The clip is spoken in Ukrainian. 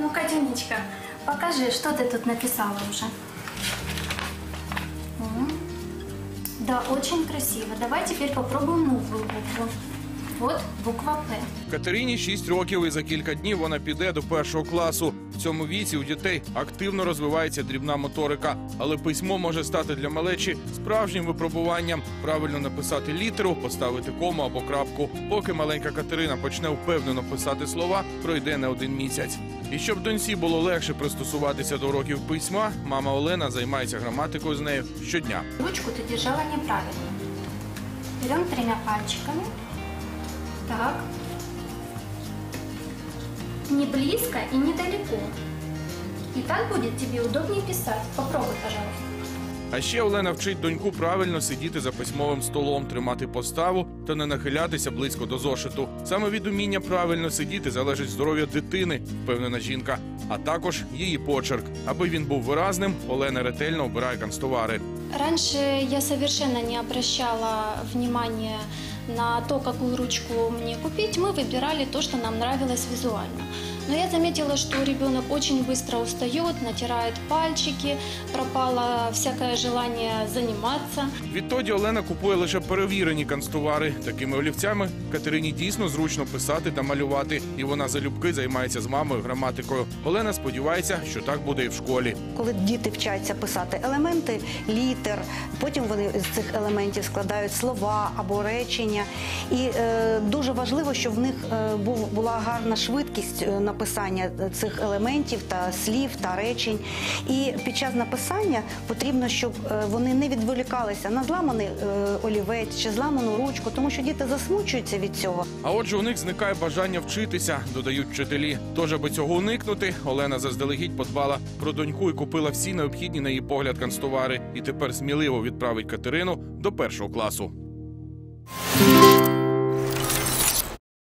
Ну, Катюнечка, покажи, что ты тут написала уже. Да, очень красиво. Давай теперь попробуем новую букву. Вот буква П. Катерині 6 років, і за кілька днів вона піде до першого класу. В цьому віці у дітей активно розвивається дрібна моторика, але письмо може стати для малечі справжнім випробуванням. Правильно написати літеру, поставити кому або крапку. Поки маленька Катерина почне впевнено писати слова, пройде не один місяць. І щоб доньці було легше пристосуватися до уроків письма, мама Олена займається граматикою з нею щодня. Ручку ты держала неправильно. Берем тремя пальчиками. Так. Не близко и не далеко. И так будет тебе удобнее писать. Попробуй, пожалуйста. А ще Олена вчить доньку правильно сидіти за письмовим столом, тримати поставу та не нахилятися близько до зошиту. Саме від уміння правильно сидіти залежить здоров'я дитини, впевнена жінка, а також її почерк. Аби він був виразним, Олена ретельно обирає канцтовари. Раньше я совершенно не обращала внимания на то, какую ручку мне купить. Мы выбирали то, что нам нравилось визуально. Но я заметила, что ребенок очень быстро устает, натирает пальчики, пропало всякое желание заниматься. Відтоді Олена купує лише перевірені канцтовари. Такими олівцями Катерині дійсно зручно писати та малювати, і вона залюбки займається з мамою граматикою. Олена сподівається, що так буде і в школі. Коли діти вчаться писати елементи літер, потім вони з цих елементів складають слова або речення. І е, дуже важливо, щоб в них е, був, була гарна швидкість е, написання цих елементів та слів та речень. І під час написання потрібно, щоб е, вони не відволікалися на зламаний е, олівець чи зламану ручку, тому що діти засмучуються від цього. А отже, у них зникає бажання вчитися, додають вчителі. Тож, аби цього уникнути, Олена заздалегідь подбала про доньку і купила всі необхідні на її погляд канцтовари. І тепер сміливо відправить Катерину до першого класу.